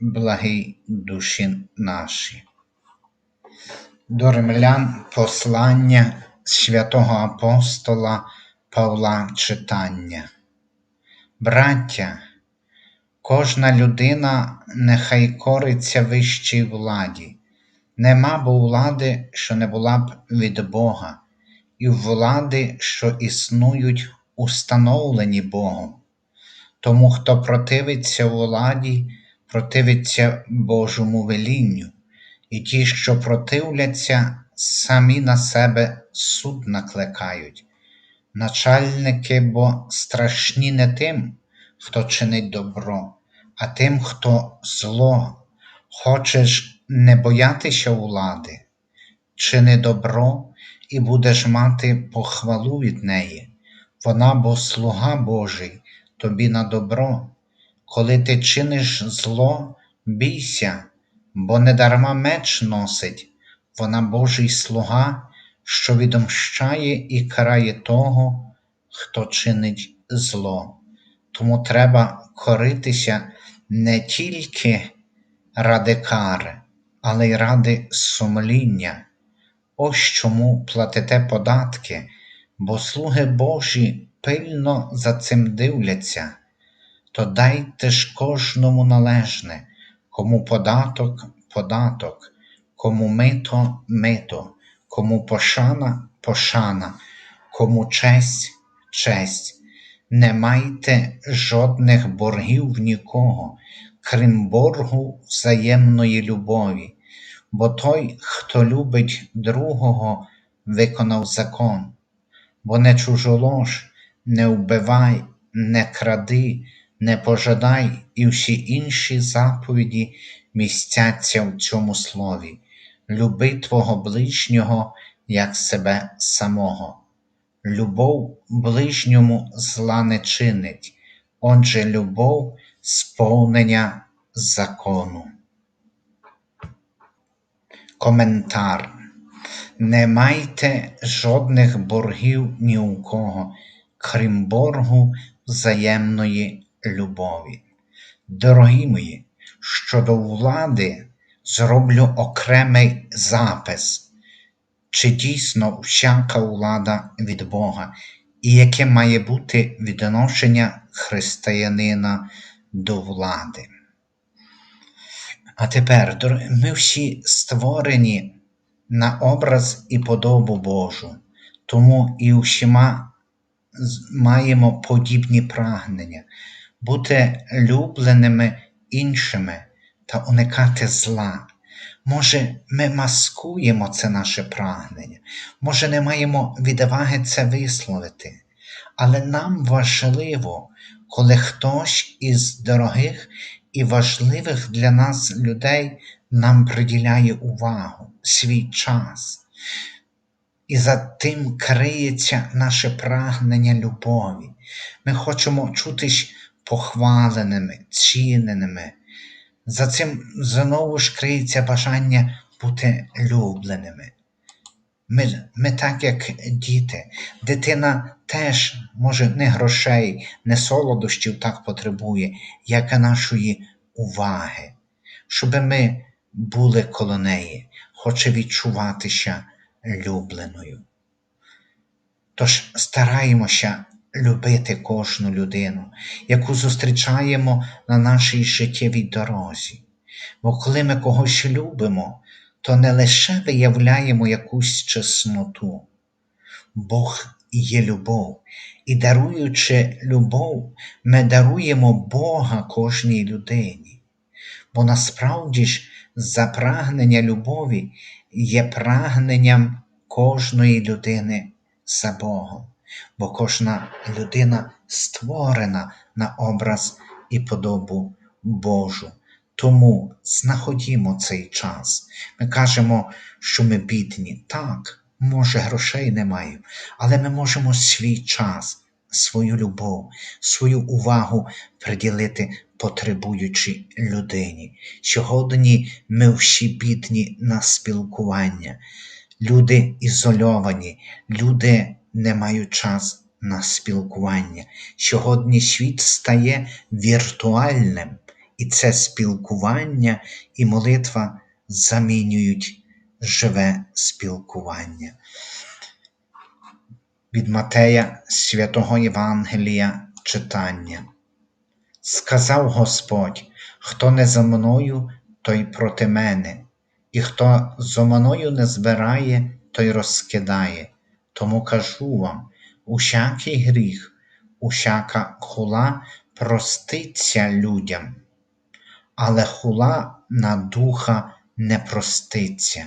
благі душі наші. До римлян послання святого апостола Павла читання. Браття, кожна людина нехай кориться вищій владі, нема бо влади, що не була б від Бога, і влади, що існують, установлені Богом. Тому, хто противиться владі, противиться Божому велінню, і ті, що противляться, самі на себе суд накликають. Начальники бо страшні не тим, хто чинить добро, а тим, хто зло. Хочеш не боятися влади, чини добро і будеш мати похвалу від неї. Вона бо слуга Божий, тобі на добро. Коли ти чиниш зло, бійся, бо недарма меч носить, вона Божий слуга, що відомщає і карає того, хто чинить зло. Тому треба коритися не тільки ради кари, але й ради сумління. Ось чому платите податки, бо слуги Божі пильно за цим дивляться то дайте ж кожному належне, кому податок податок, кому мито мито, кому пошана пошана, кому честь честь. Не майте жодних боргів в нікого, крім боргу взаємної любові, бо той, хто любить другого, виконав закон, бо не чужолож, не вбивай, не кради не пожадай і всі інші заповіді містяться в цьому слові. Люби твого ближнього, як себе самого. Любов ближньому зла не чинить, отже, любов сповнення закону. Коментар. Не майте жодних боргів ні у кого, крім боргу взаємної любові. Дорогі мої, щодо влади зроблю окремий запис, чи дійсно всяка влада від Бога, і яке має бути відношення християнина до влади. А тепер, ми всі створені на образ і подобу Божу, тому і усіма маємо подібні прагнення бути любленими іншими та уникати зла. Може, ми маскуємо це наше прагнення, може, не маємо відваги це висловити, але нам важливо, коли хтось із дорогих і важливих для нас людей нам приділяє увагу, свій час. І за тим криється наше прагнення любові. Ми хочемо чутись похваленими, ціненими. За цим знову ж криється бажання бути любленими. Ми ми так, як діти, дитина теж, може, не грошей, не солодощів так потребує, як і нашої уваги, щоб ми були коло неї, хоче відчуватися любленою. Тож стараємося любити кожну людину, яку зустрічаємо на нашій життєвій дорозі. Бо коли ми когось любимо, то не лише виявляємо якусь чесноту. Бог є любов, і даруючи любов, ми даруємо Бога кожній людині. Бо насправді ж запрагнення любові є прагненням кожної людини за Богом бо кожна людина створена на образ і подобу Божу. Тому знаходімо цей час. Ми кажемо, що ми бідні. Так, може, грошей не маю, але ми можемо свій час, свою любов, свою увагу приділити потребуючій людині. Сьогодні ми всі бідні на спілкування. Люди ізольовані, люди не мають час на спілкування. Сьогодні світ стає віртуальним, і це спілкування і молитва замінюють живе спілкування. Від Матея святого Євангелія читання. Сказав Господь, хто не за мною, той проти мене, і хто зо мною не збирає, той розкидає. Тому кажу вам, усякий гріх, усяка хула проститься людям, але хула на духа не проститься.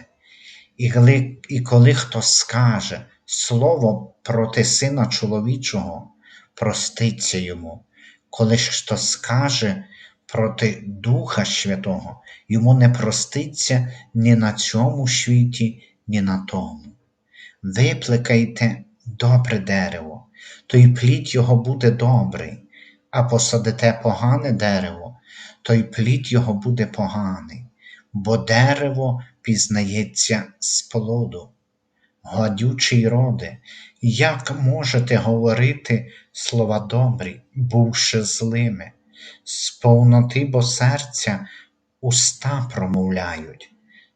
І коли, і коли хто скаже слово проти сина чоловічого, проститься йому. Коли ж хто скаже проти Духа Святого, йому не проститься ні на цьому світі, ні на тому. Випликайте добре дерево, то й плід його буде добрий, а посадите погане дерево, то й плід його буде поганий, бо дерево пізнається з плоду. Гладючий роде, як можете говорити слова добрі, бувши злими, з повноти бо серця уста промовляють.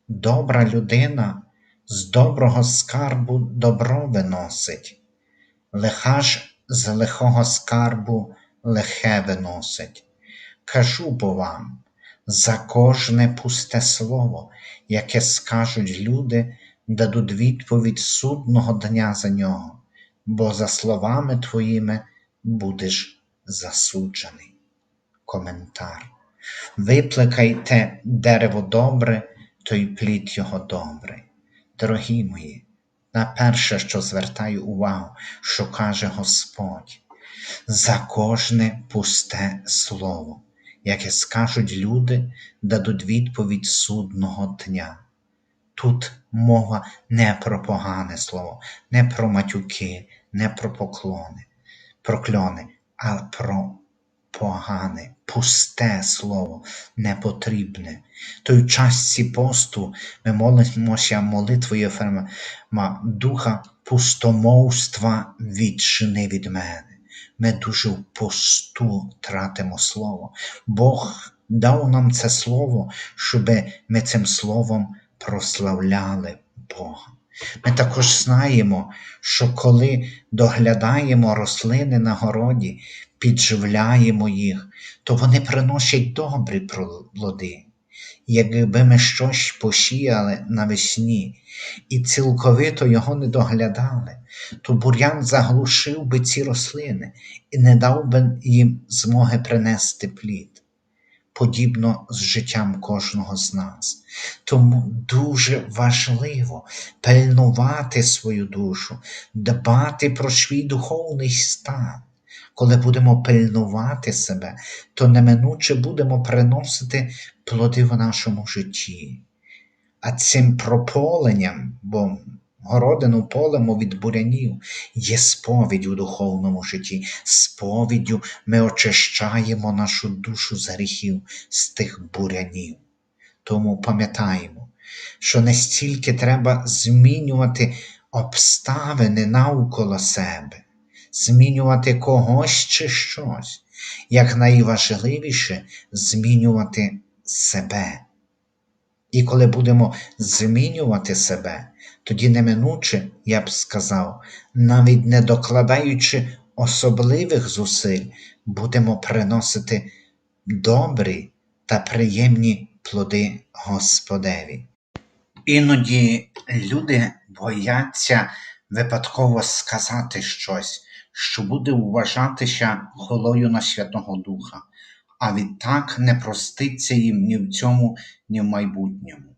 Добра людина з доброго скарбу добро виносить, лиха ж з лихого скарбу лихе виносить. Кажу бо вам, за кожне пусте слово, яке скажуть люди, дадуть відповідь судного дня за нього, бо за словами твоїми будеш засуджений. Коментар. Випликайте дерево добре, то й плід його добрий. Дорогі мої, на перше, що звертаю увагу, що каже Господь, за кожне пусте слово, яке скажуть люди, дадуть відповідь судного дня. Тут мова не про погане слово, не про матюки, не про поклони, прокльони, а про погане, пусте слово, непотрібне. Той частці посту ми молимося молитвою Ефрема Духа пустомовства відчини від мене. Ми дуже в посту тратимо слово. Бог дав нам це слово, щоб ми цим словом прославляли Бога. Ми також знаємо, що коли доглядаємо рослини на городі, підживляємо їх, то вони приносять добрі плоди. Якби ми щось посіяли навесні і цілковито його не доглядали, то бур'ян заглушив би ці рослини і не дав би їм змоги принести плід подібно з життям кожного з нас. Тому дуже важливо пильнувати свою душу, дбати про свій духовний стан. Коли будемо пильнувати себе, то неминуче будемо приносити плоди в нашому житті. А цим прополенням, бо городину полемо від бурянів, є сповідь у духовному житті. Сповіддю ми очищаємо нашу душу з гріхів, з тих бурянів. Тому пам'ятаємо, що не стільки треба змінювати обставини навколо себе, змінювати когось чи щось, як найважливіше змінювати себе. І коли будемо змінювати себе, тоді неминуче, я б сказав, навіть не докладаючи особливих зусиль, будемо приносити добрі та приємні плоди Господеві. Іноді люди бояться випадково сказати щось, що буде вважатися холою на Святого Духа, а відтак не проститься їм ні в цьому, ні в майбутньому.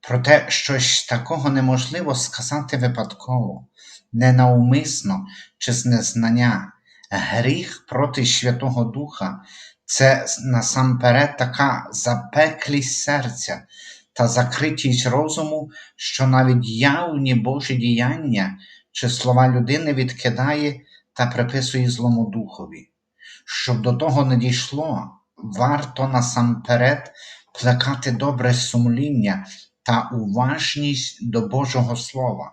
Проте щось такого неможливо сказати випадково, ненавмисно чи з незнання. Гріх проти Святого Духа це насамперед така запеклість серця та закритість розуму, що навіть явні Божі діяння чи слова людини відкидає та приписує злому духові. Щоб до того не дійшло, варто насамперед плекати добре сумління та уважність до Божого Слова.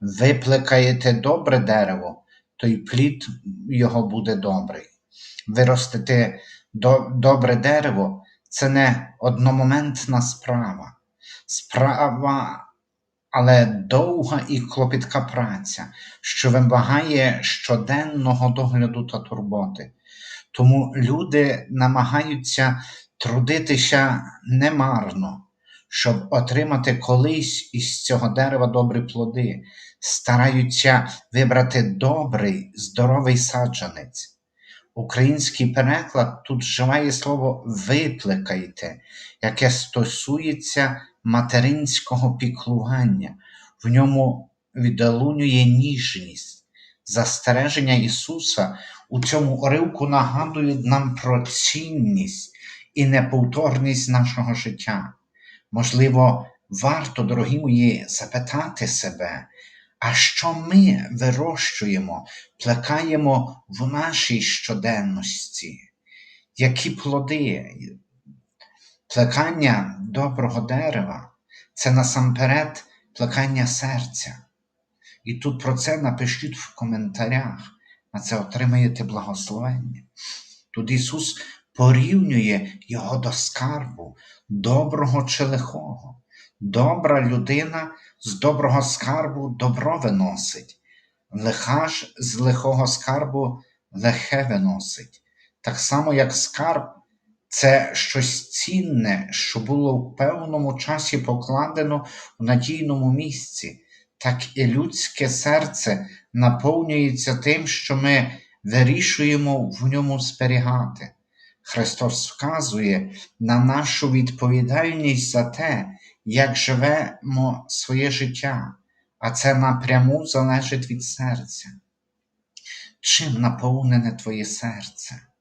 Ви плекаєте добре дерево, то й плід його буде добрий. Виростити до, добре дерево це не одномоментна справа. Справа, але довга і клопітка праця, що вимагає щоденного догляду та турботи. Тому люди намагаються трудитися немарно, щоб отримати колись із цього дерева добрі плоди, стараються вибрати добрий, здоровий саджанець. Український переклад тут вживає слово викликайте, яке стосується материнського піклування, в ньому відлунює ніжність. Застереження Ісуса у цьому уривку нагадують нам про цінність і неповторність нашого життя. Можливо, варто, дорогі мої, запитати себе, а що ми вирощуємо, плекаємо в нашій щоденності? Які плоди? Плекання доброго дерева це насамперед плекання серця. І тут про це напишіть в коментарях, на це отримаєте благословення. Тут Ісус порівнює його до скарбу, доброго чи лихого. Добра людина з доброго скарбу добро виносить, лиха ж з лихого скарбу лихе виносить. Так само, як скарб це щось цінне, що було в певному часі покладено в надійному місці, так і людське серце наповнюється тим, що ми вирішуємо в ньому зберігати. Христос вказує на нашу відповідальність за те, як живемо своє життя, а це напряму залежить від серця. Чим наповнене твоє серце?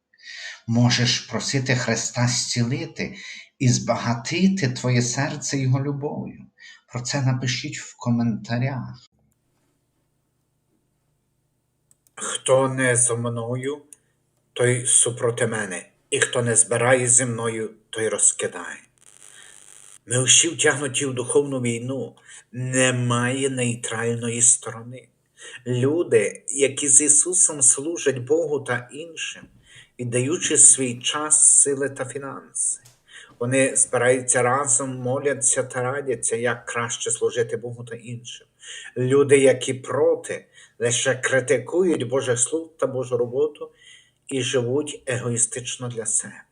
Можеш просити Христа зцілити і збагатити твоє серце Його любов'ю. Про це напишіть в коментарях. Хто не зо мною, той супроти мене, і хто не збирає зі мною, той розкидає. Ми всі втягнуті в духовну війну, немає нейтральної сторони. Люди, які з Ісусом служать Богу та іншим, віддаючи свій час, сили та фінанси. Вони збираються разом, моляться та радяться, як краще служити Богу та іншим. Люди, які проти, лише критикують Божих слуг та Божу роботу і живуть егоїстично для себе.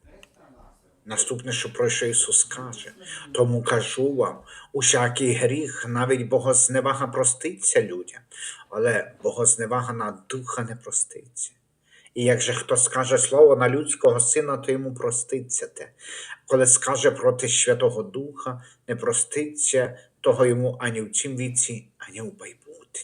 Наступне, що про що Ісус каже, тому кажу вам, усякий гріх, навіть богозневага проститься людям, але богозневага на духа не проститься. І як же хто скаже слово на людського сина, то йому проститься те. Коли скаже проти Святого Духа, не проститься того йому ані в цім віці, ані в майбутнє.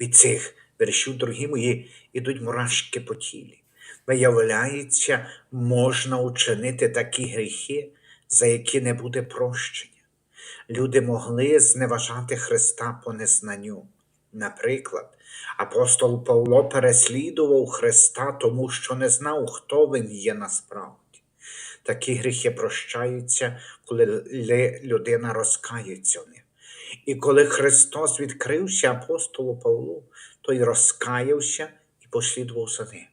Від цих віршів, дорогі мої, ідуть мурашки по тілі. Виявляється, можна учинити такі гріхи, за які не буде прощення. Люди могли зневажати Христа по незнанню. Наприклад, апостол Павло переслідував Христа, тому що не знав, хто він є насправді. Такі гріхи прощаються, коли людина розкається в них. І коли Христос відкрився апостолу Павлу, той розкаявся і послідував за ним.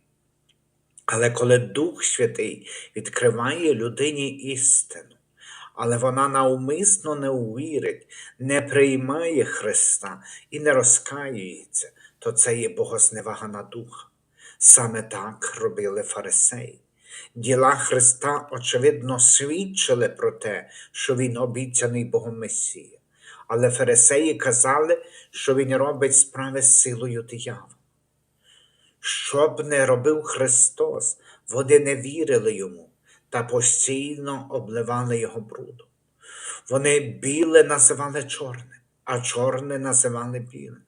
Але коли Дух Святий відкриває людині істину, але вона навмисно не увірить, не приймає Христа і не розкаюється, то це є богозневага на духа. Саме так робили фарисеї. Діла Христа, очевидно, свідчили про те, що Він обіцяний Богом Месія. Але фарисеї казали, що Він робить справи з силою диявола. Що б не робив Христос, вони не вірили йому та постійно обливали його брудом. Вони біле називали чорним, а чорне називали білим.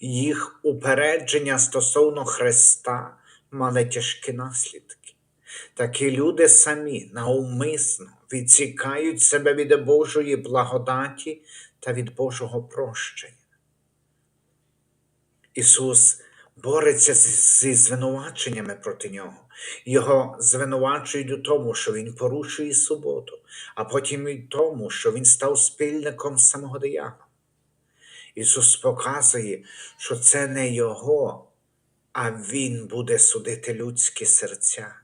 Їх упередження стосовно Христа мали тяжкі наслідки. Такі люди самі навмисно відсікають себе від Божої благодаті та від Божого прощення. Ісус бореться зі звинуваченнями проти нього. Його звинувачують у тому, що Він порушує суботу, а потім і тому, що Він став спільником самого диявола. Ісус показує, що це не Його, а Він буде судити людські серця.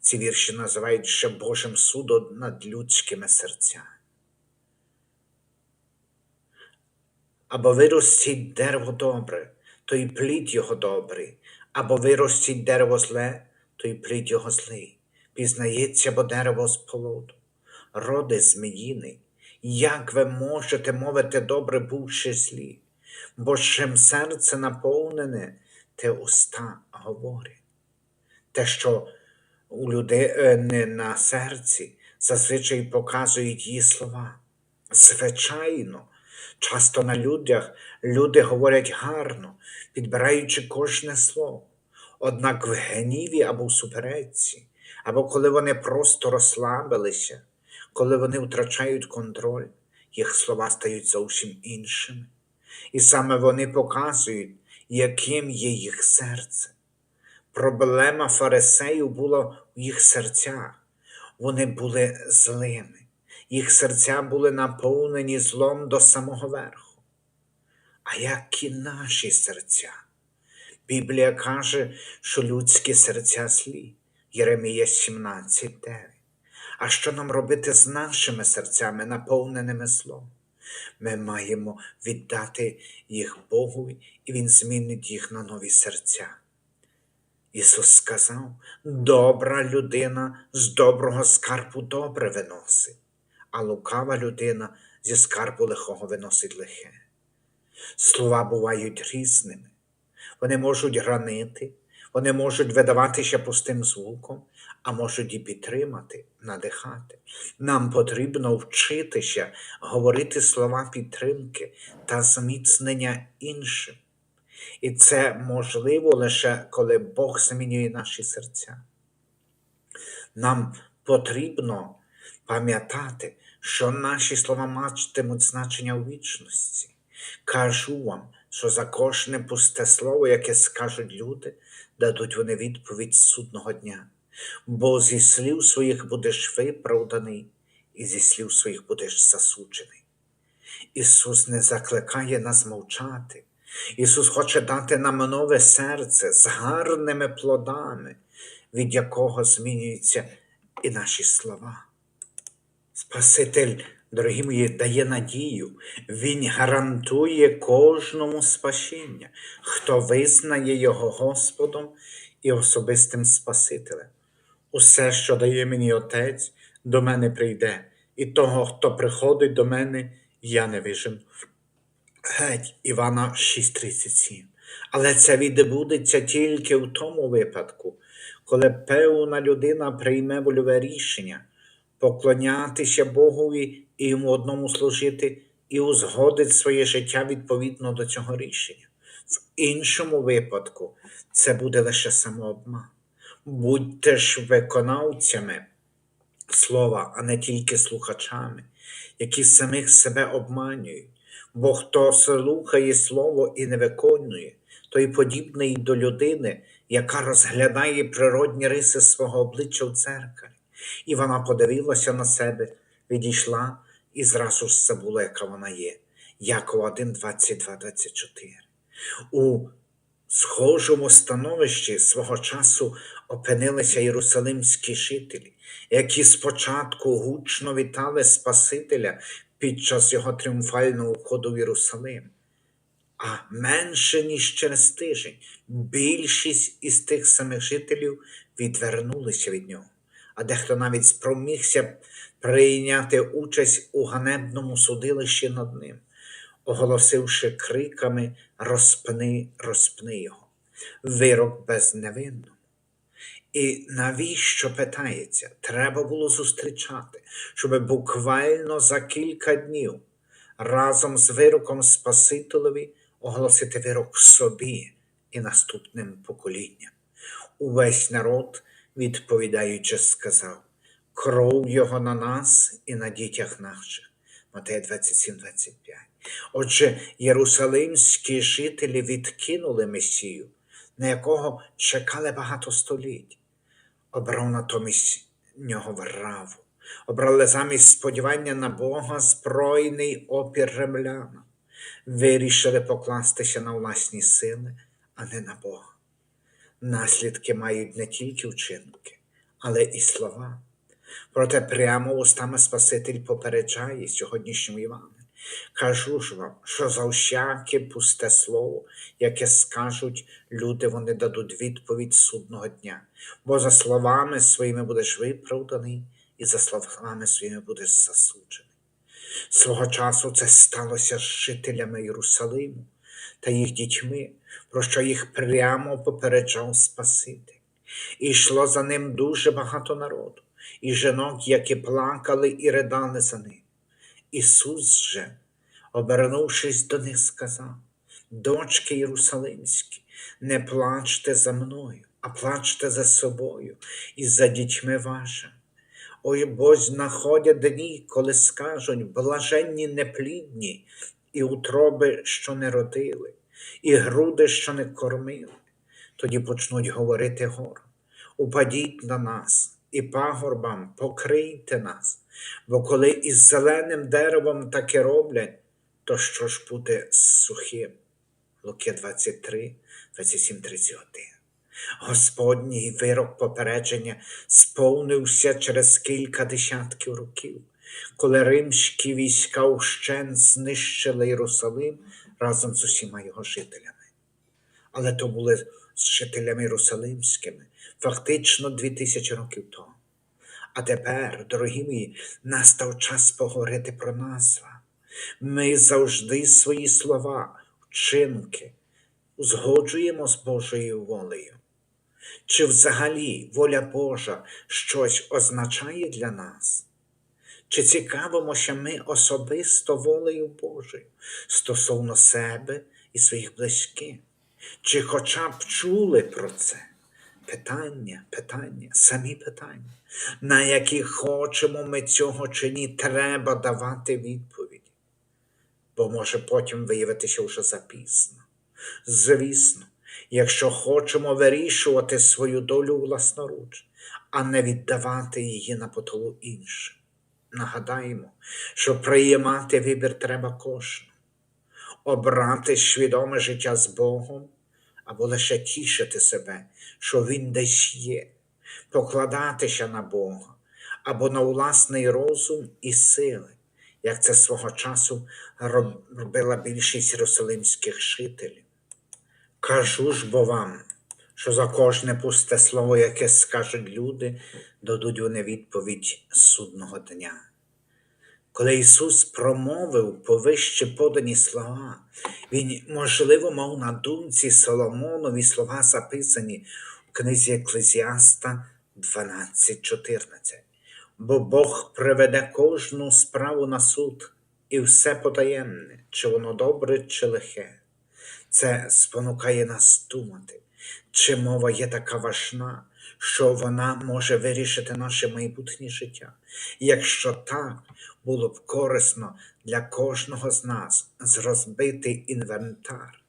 Ці вірші називають ще Божим судом над людськими серцями. Або виростіть дерево добре, то й плід його добрий, або виростіть дерево зле, то й плід його злий. Пізнається, бо дерево з полоду, роди зміїний. Як ви можете мовити добре, бувши злі? Бо чим серце наповнене, те уста говорять. Те, що у людини на серці зазвичай показують її слова. Звичайно, часто на людях люди говорять гарно, підбираючи кожне слово. Однак в гніві або в суперечці, або коли вони просто розслабилися, коли вони втрачають контроль, їх слова стають зовсім іншими. І саме вони показують, яким є їх серце. Проблема фарисеїв була в їх серцях. Вони були злими. Їх серця були наповнені злом до самого верху. А як і наші серця? Біблія каже, що людські серця злі. Єремія 17:9. А що нам робити з нашими серцями, наповненими злом? Ми маємо віддати їх Богу, і Він змінить їх на нові серця. Ісус сказав, добра людина з доброго скарбу добре виносить, а лукава людина зі скарбу лихого виносить лихе. Слова бувають різними. Вони можуть ранити, вони можуть видаватися пустим звуком, а можуть і підтримати, надихати. Нам потрібно вчитися говорити слова підтримки та зміцнення іншим. І це можливо лише коли Бог змінює наші серця. Нам потрібно пам'ятати, що наші слова матимуть значення у вічності. Кажу вам, що за кожне пусте слово, яке скажуть люди, дадуть вони відповідь судного дня. Бо зі слів своїх будеш виправданий, і зі слів своїх будеш засуджений. Ісус не закликає нас мовчати. Ісус хоче дати нам нове серце з гарними плодами, від якого змінюються і наші слова. Спаситель, дорогі мої, дає надію, Він гарантує кожному спасіння, хто визнає Його Господом і особистим Спасителем. Усе, що дає мені Отець, до мене прийде, і того, хто приходить до мене, я не вижену. Геть Івана 6:37. Але це відбудеться тільки в тому випадку, коли певна людина прийме вольове рішення поклонятися Богові і йому одному служити, і узгодить своє життя відповідно до цього рішення. В іншому випадку це буде лише самообман. Будьте ж виконавцями слова, а не тільки слухачами, які самих себе обманюють. Бо хто слухає слово і не виконує, той подібний до людини, яка розглядає природні риси свого обличчя в церкві. І вона подивилася на себе, відійшла і зразу ж забула, яка вона є. Якова 1, 22, 24. У схожому становищі свого часу опинилися єрусалимські жителі, які спочатку гучно вітали Спасителя під час його тріумфального входу в Єрусалим. А менше ніж через тиждень більшість із тих самих жителів відвернулися від нього, а дехто навіть спромігся прийняти участь у ганебному судилищі над ним, оголосивши криками Розпни, розпни його, вирок безневинному. І навіщо питається? Треба було зустрічати, щоб буквально за кілька днів разом з вироком Спасителеві оголосити вирок собі і наступним поколінням. Увесь народ відповідаючи, сказав: Кров його на нас і на дітях наших. Матея 27, 25. Отже, єрусалимські жителі відкинули Месію, на якого чекали багато століть, обрав натомість нього Варраву, обрали замість сподівання на Бога збройний опір ремляна, вирішили покластися на власні сили, а не на Бога. Наслідки мають не тільки вчинки, але і слова. Проте прямо устами Спаситель попереджає сьогоднішньому Івану. Кажу ж вам, що за всяке пусте слово, яке скажуть люди, вони дадуть відповідь судного дня. Бо за словами своїми будеш виправданий, і за словами своїми будеш засуджений. Свого часу це сталося з жителями Єрусалиму та їх дітьми, про що їх прямо попереджав Спаситель. І йшло за ним дуже багато народу, і жінок, які плакали і ридали за ним. Ісус же, обернувшись до них, сказав: Дочки Єрусалимські, не плачте за мною, а плачте за собою і за дітьми вашими. Ой, бо знаходять дні, коли скажуть блаженні неплідні, і утроби, що не родили, і груди, що не кормили. Тоді почнуть говорити гором. Упадіть на нас, і пагорбам покрийте нас, бо коли із зеленим деревом таке роблять, то що ж буде з сухим? Луки 23, 27, 31. Господній вирок попередження сповнився через кілька десятків років, коли римські війська вщен знищили Єрусалим разом з усіма його жителями. Але то були з жителями Єрусалимськими фактично дві тисячі років тому. А тепер, дорогі мої, настав час поговорити про нас. Ми завжди свої слова, вчинки узгоджуємо з Божою волею. Чи взагалі воля Божа щось означає для нас? Чи цікавимося ми особисто волею Божою стосовно себе і своїх близьких? Чи хоча б чули про це? Питання, питання, самі питання, на які хочемо ми цього чи ні, треба давати відповіді, бо може потім виявитися вже запізно. Звісно, якщо хочемо вирішувати свою долю власноруч, а не віддавати її на потолу іншим. Нагадаємо, що приймати вибір треба кожному, обрати свідоме життя з Богом або лише тішити себе, що Він десь є, покладатися на Бога або на власний розум і сили, як це свого часу робила більшість єрусалимських жителів. Кажу ж бо вам, що за кожне пусте слово, яке скажуть люди, дадуть вони відповідь судного дня. Коли Ісус промовив повище подані слова, Він, можливо, мав на думці Соломонові слова записані в книзі Еклезіаста 12.14. Бо Бог приведе кожну справу на суд і все потаємне, чи воно добре, чи лихе. Це спонукає нас думати, чи мова є така важна, що вона може вирішити наше майбутнє життя. І якщо так, було б корисно для кожного з нас зрозбити інвентар.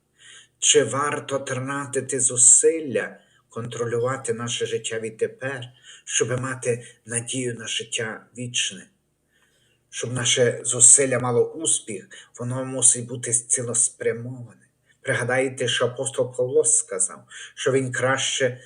Чи варто тратити зусилля контролювати наше життя відтепер, щоб мати надію на життя вічне? Щоб наше зусилля мало успіх, воно мусить бути цілеспрямоване. Пригадайте, що апостол Павло сказав, що він краще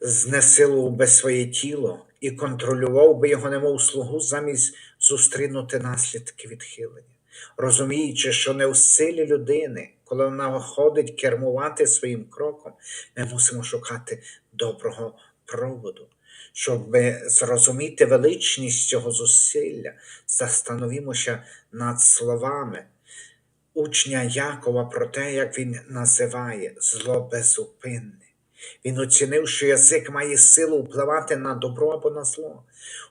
знесилував би своє тіло і контролював би його немов слугу замість зустрінути наслідки відхилення, розуміючи, що не в силі людини, коли вона виходить кермувати своїм кроком, ми мусимо шукати доброго проводу. Щоб зрозуміти величність цього зусилля, застановімося над словами учня Якова про те, як він називає зло безупинне. Він оцінив, що язик має силу впливати на добро або на зло,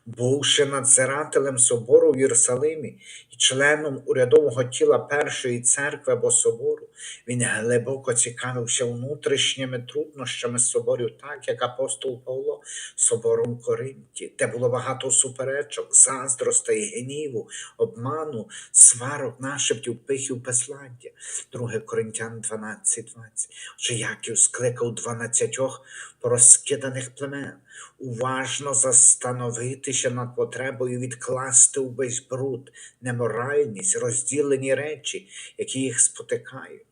Бувши надзирателем собору в Єрусалимі і членом урядового тіла Першої церкви або собору, він глибоко цікавився внутрішніми труднощами соборів, так як апостол Павло собором Коринті, де було багато суперечок, заздростей, гніву, обману, сварок, нашептів, пихів, безладдя. 2 Коринтян 12, 20. Отже, Яків скликав дванадцятьох порозкиданих племен, уважно застановитися над потребою відкласти увесь бруд, неморальність, розділені речі, які їх спотикають.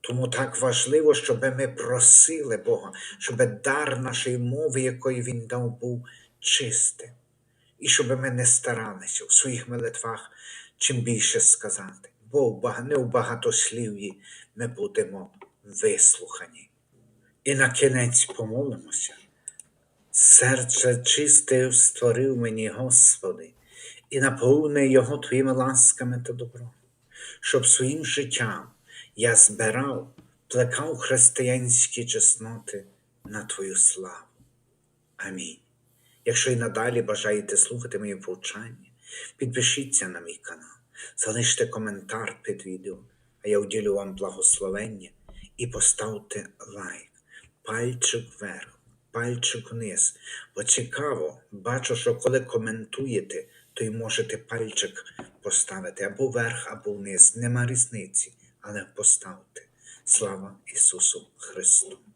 Тому так важливо, щоб ми просили Бога, щоб дар нашої мови, якої Він дав, був чистим. І щоб ми не старалися у своїх молитвах чим більше сказати, бо в не в багатослів'ї ми будемо вислухані. І на кінець помолимося. Серце чисте створив мені, Господи, і наповни його Твоїми ласками та добром, щоб своїм життям я збирав, плекав християнські чесноти на Твою славу. Амінь. Якщо і надалі бажаєте слухати мої повчання, підпишіться на мій канал, залиште коментар під відео, а я уділю вам благословення і поставте лайк, пальчик вверх, пальчик вниз. Бо цікаво, бачу, що коли коментуєте, то й можете пальчик поставити або вверх, або вниз. Нема різниці, але поставте. Слава Ісусу Христу!